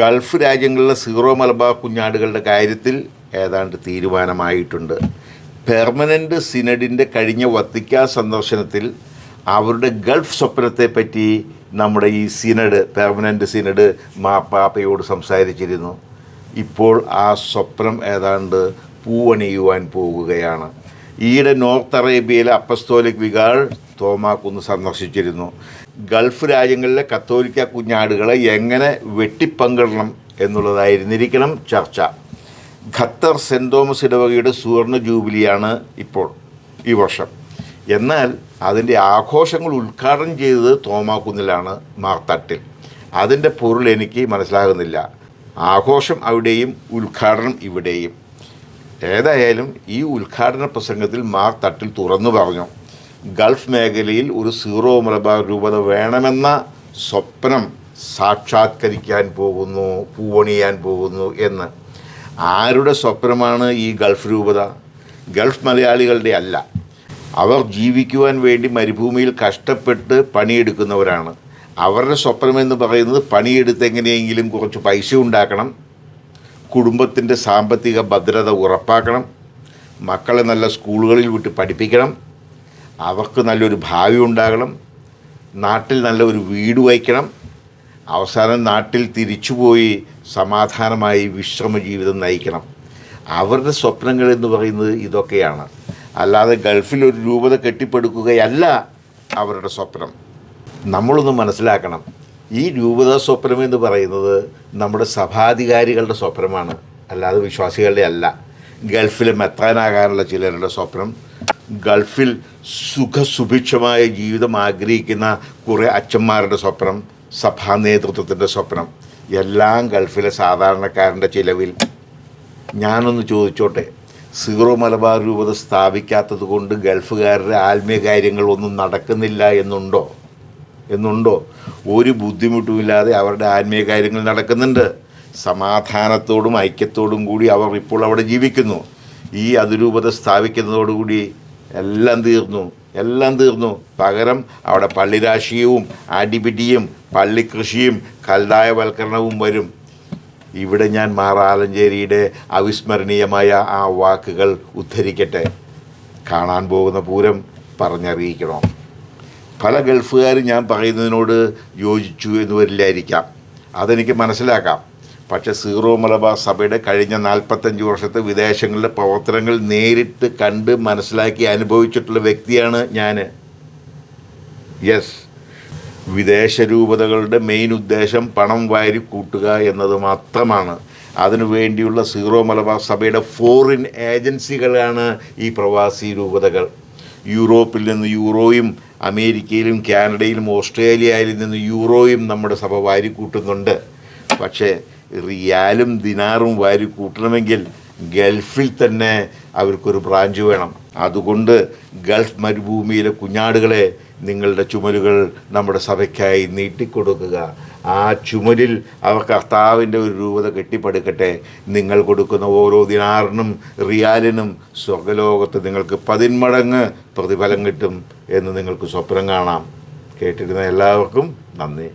Gulf രാജ്യങ്ങളിലെ zero Malabar കുഞ്ഞാടുകളുടെ കാര്യത്തിൽ ഏതാണ്ട് തീരുമാനമായിട്ടുണ്ട്. പെർമനന്റ് സിനഡിന്റെ കഴിഞ്ഞ വത്തിക്കാൻ സന്ദർശനത്തിൽ അവരുടെ ഗൾഫ് സ്വപ്നത്തെപ്പറ്റി നമ്മുടെ ഈ സിനഡ് പെർമനന്റ് സിനഡ് മാപ്പാപ്പയോട് സംസാരിച്ചിരുന്നു. ഇപ്പോൾ ആ സ്വപ്നം ഏതാണ്ട് പൂവണിയുവാൻ പോകുകയാണ്. ഈയിടെ നോർത്ത് അറേബ്യയിലെ അപ്പസ്തോലിക് വികാർ തോമാക്കുന്ന് സന്ദർശിച്ചിരുന്നു. ഗൾഫ് രാജ്യങ്ങളിലെ കത്തോലിക്ക കുഞ്ഞാടുകളെ എങ്ങനെ വെട്ടിപ്പങ്കിടണം എന്നുള്ളതായിരുന്നിരിക്കണം ചർച്ച. ഖത്തർ സെന്റ് തോമസ് ഇടവകയുടെ സുവർണ ജൂബിലിയാണ് ഇപ്പോൾ ഈ വർഷം. എന്നാൽ അതിന്റെ ആഘോഷങ്ങൾ ഉദ്ഘാടനം ചെയ്തത് തോമാക്കുന്നിലാണ് മാർത്തട്ടിൽ. അതിന്റെ പൊരുൾ എനിക്ക് മനസ്സിലാകുന്നില്ല. ആഘോഷം അവിടെയും ഉദ്ഘാടനം ഇവിടെയും. ഏതായാലും ഈ ഉദ്ഘാടന പ്രസംഗത്തിൽ മാർ തട്ടിൽ തുറന്നു പറഞ്ഞു. ഗൾഫ് മേഖലയിൽ ഒരു സീറോ മലബാർ രൂപത വേണമെന്ന സ്വപ്നം സാക്ഷാത്കരിക്കാൻ പോകുന്നു പൂവണിയാൻ പോകുന്നു എന്ന്. ആരുടെ സ്വപ്നമാണ് ഈ ഗൾഫ് രൂപത? ഗൾഫ് മലയാളികളുടെ അല്ല. അവർ ജീവിക്കുവാൻ വേണ്ടി മരുഭൂമിയിൽ കഷ്ടപ്പെട്ട് പണിയെടുക്കുന്നവരാണ്. അവരുടെ സ്വപ്നമെന്ന് പറയുന്നത് പണിയെടുത്ത് എങ്ങനെയെങ്കിലും കുറച്ച് പൈസ ഉണ്ടാക്കണം. കുടുംബത്തിന്റെ സാമ്പത്തിക ഭദ്രത ഉറപ്പാക്കണം. മക്കളെ നല്ല സ്കൂളുകളിൽ വിട്ട് പഠിപ്പിക്കണം. അവർക്ക് നല്ലൊരു ഭാവി ഉണ്ടാകണം. നാട്ടിൽ നല്ലൊരു വീട് വയ്ക്കണം. അവസാനം നാട്ടിൽ തിരിച്ചുപോയി സമാധാനമായി വിശ്രമ ജീവിതം നയിക്കണം. അവരുടെ സ്വപ്നങ്ങൾ എന്ന് പറയുന്നത് ഇതൊക്കെയാണ്. അല്ലാതെ ഗൾഫിൽ ഒരു രൂപത കെട്ടിപ്പടുക്കുകയല്ല അവരുടെ സ്വപ്നം. നമ്മളൊന്ന് മനസ്സിലാക്കണം. ഈ രൂപത സ്വപ്നം എന്ന് പറയുന്നത് നമ്മുടെ സഭാധികാരികളുടെ സ്വപ്നമാണ്. അല്ലാതെ വിശ്വാസികളുടെ അല്ല. ഗൾഫിൽ മെത്താനാകാനുള്ള ചിലരുടെ സ്വപ്നം ഗൾഫിൽ സുഖസുഭിക്ഷമായ ജീവിതം ആഗ്രഹിക്കുന്ന കുറേ അച്ഛന്മാരുടെ സ്വപ്നം സഭാ നേതൃത്വത്തിന്റെ സ്വപ്നം എല്ലാം ഗൾഫിലെ സാധാരണക്കാരന്റെ ചിലവിൽ. ഞാനൊന്ന് ചോദിച്ചോട്ടെ സീറോ മലബാർ രൂപത സ്ഥാപിക്കാത്തത് കൊണ്ട് ഗൾഫുകാരുടെ ആത്മീയ കാര്യങ്ങളൊന്നും നടക്കുന്നില്ല എന്നുണ്ടോ? എന്നുണ്ടോ? ഒരു ബുദ്ധിമുട്ടുമില്ലാതെ അവരുടെ ആത്മീയ കാര്യങ്ങൾ നടക്കുന്നുണ്ട്. സമാധാനത്തോടും ഐക്യത്തോടും കൂടി അവർ ഇപ്പോൾ അവിടെ ജീവിക്കുന്നു. ഈ അതിരൂപത സ്ഥാപിക്കുന്നതോടുകൂടി എല്ലാം തീർന്നു. എല്ലാം തീർന്നു. പകരം അവിടെ പള്ളി രാഷ്ട്രീയവും അടിപിടിയും പള്ളിക്കൃഷിയും കൽതായവൽക്കരണവും വരും. ഇവിടെ ഞാൻ മാറാലഞ്ചേരിയുടെ അവിസ്മരണീയമായ ആ വാക്കുകൾ ഉദ്ധരിക്കട്ടെ. കാണാൻ പോകുന്ന പൂരം പറഞ്ഞറിയിക്കണം? പല ഗൾഫുകാരും ഞാൻ പറയുന്നതിനോട് യോജിച്ചു എന്ന് വരില്ലായിരിക്കാം. അതെനിക്ക് മനസ്സിലാക്കാം. പക്ഷേ സീറോ മലബാർ സഭയുടെ കഴിഞ്ഞ നാൽപ്പത്തഞ്ച് വർഷത്തെ വിദേശങ്ങളിലെ പ്രവർത്തനങ്ങൾ നേരിട്ട് കണ്ട് മനസ്സിലാക്കി അനുഭവിച്ചിട്ടുള്ള വ്യക്തിയാണ് ഞാൻ യെസ് വിദേശ രൂപതകളുടെ മെയിൻ ഉദ്ദേശം പണം വാരി കൂട്ടുക എന്നത് മാത്രമാണ്. അതിനുവേണ്ടിയുള്ള സീറോ മലബാർ സഭയുടെ ഫോറിൻ ഏജൻസികളാണ് ഈ പ്രവാസി രൂപതകൾ. യൂറോപ്പിൽ നിന്ന് യൂറോയും അമേരിക്കയിലും കാനഡയിലും ഓസ്ട്രേലിയയിൽ നിന്ന് യൂറോയും നമ്മുടെ സഭ വാരി കൂട്ടുന്നുണ്ട് പക്ഷേ റിയാലും ദിനാറും വാരി കൂട്ടണമെങ്കിൽ ഗൾഫിൽ തന്നെ അവർക്കൊരു ബ്രാഞ്ച് വേണം. അതുകൊണ്ട് ഗൾഫ് മരുഭൂമിയിലെ കുഞ്ഞാടുകളെ നിങ്ങളുടെ ചുമലുകൾ നമ്മുടെ സഭയ്ക്കായി നീട്ടിക്കൊടുക്കുക. ആ ചുമലിൽ അവർ കർത്താവിന്റെ ഒരു രൂപത കെട്ടിപ്പടുക്കട്ടെ. നിങ്ങൾ കൊടുക്കുന്ന ഓരോ ദിനാറിനും റിയാലിനും സ്വർഗലോകത്ത് നിങ്ങൾക്ക് പതിന്മടങ്ങ് പ്രതിഫലം കിട്ടും എന്ന് നിങ്ങൾക്ക് സ്വപ്നം കാണാം. കേട്ടിരുന്ന എല്ലാവർക്കും നന്ദി.